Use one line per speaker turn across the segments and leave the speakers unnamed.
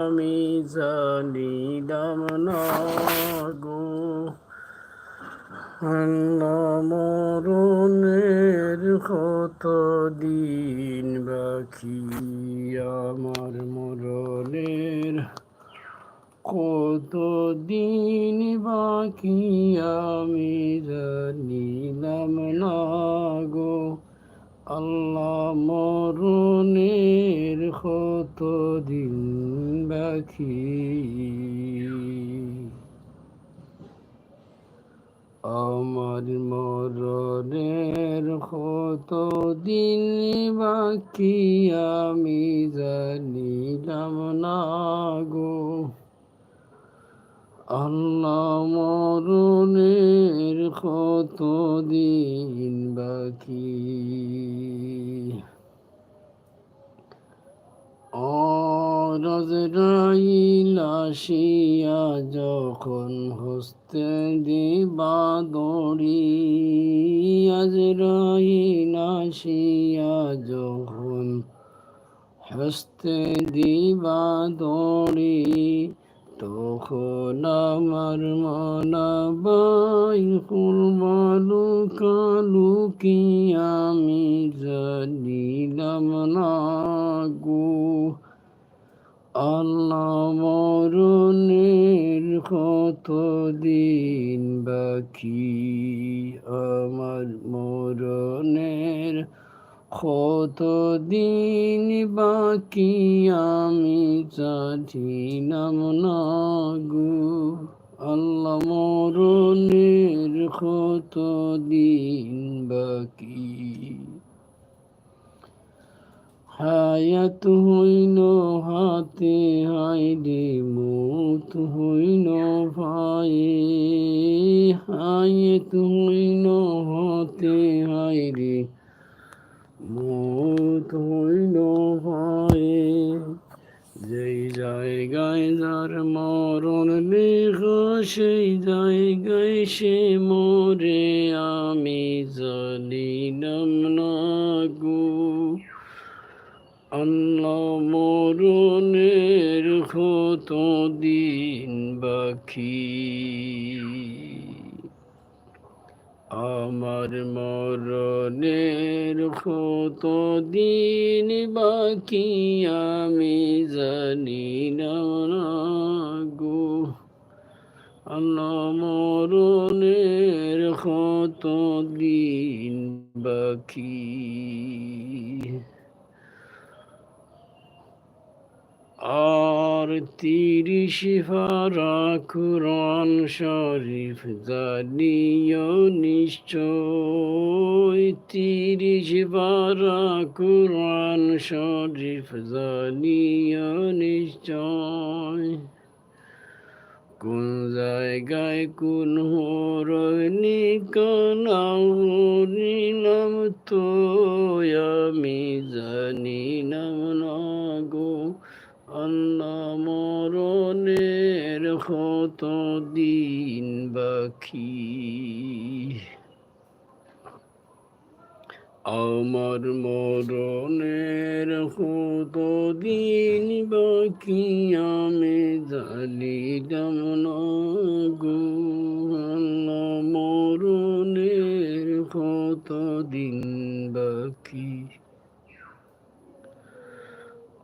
আমি জানিলাম না গো মরণের কত দিন বাকি? আমার মরণের কত দিন বাকি? আমি জানিলাম না গো আল্লাহ মরণের কত দিন বাকি। আমার মরণের কত দিন বাকি আমি জানিলাম না গো। আল্লাহ মরণের কত দিন বাকি? অরজরাইল যখন হস্তে দিবা দড়ি। আজরাইল আসিয়া যখন হস্তে দিবা দড়ি। তখন আমার মনাবাই কুরবালু কালু কি আমি জানিলাম না গো। আল্লাহ মরণের কত দিন বাকি? আমার মরণের কত দিন বাকি আমি চাঠিলাম না গো আল্লাহ মরণের কত দিন বাকি? হায়াত হইল হাতে হাইরে মুত হইল ভাই হায়াত সে মরে আমি জানিলাম না গো আল্লাহ মরণের কত দিন বাকি। আমার মরণের কত দিন বাকি, আমি জানি না মরণের কত দিন বাকি। আর তিরিশ ফারা কুরআন শরীফ জানিও নিশ্চয়। তিরিশ বারা কুরআন শরীফ জানিও নিশ্চয়। কোন জায়গায় কোন হরণি কানাম তো আমি জানি নাম না গো আল্লাহ মরণের কত দিন বাকি আমার মরণের কত দিন বাকি আমি জানিলাম গো। মরণের কত দিন বাকি।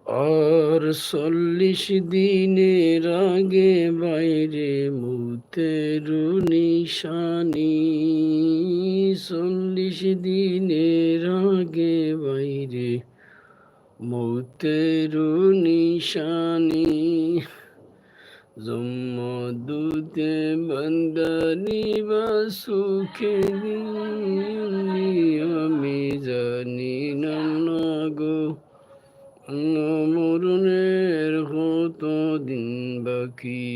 আর চল্লিশ দিনের আগে বাইরে মুতের নিশানি। চল্লিশ দিনের আগে বাইরে, মৌতের নিশানি। জম্মদুতে বন্দনি বা সুখে আমি জানি না গো। মরণের কত দিন বাকি?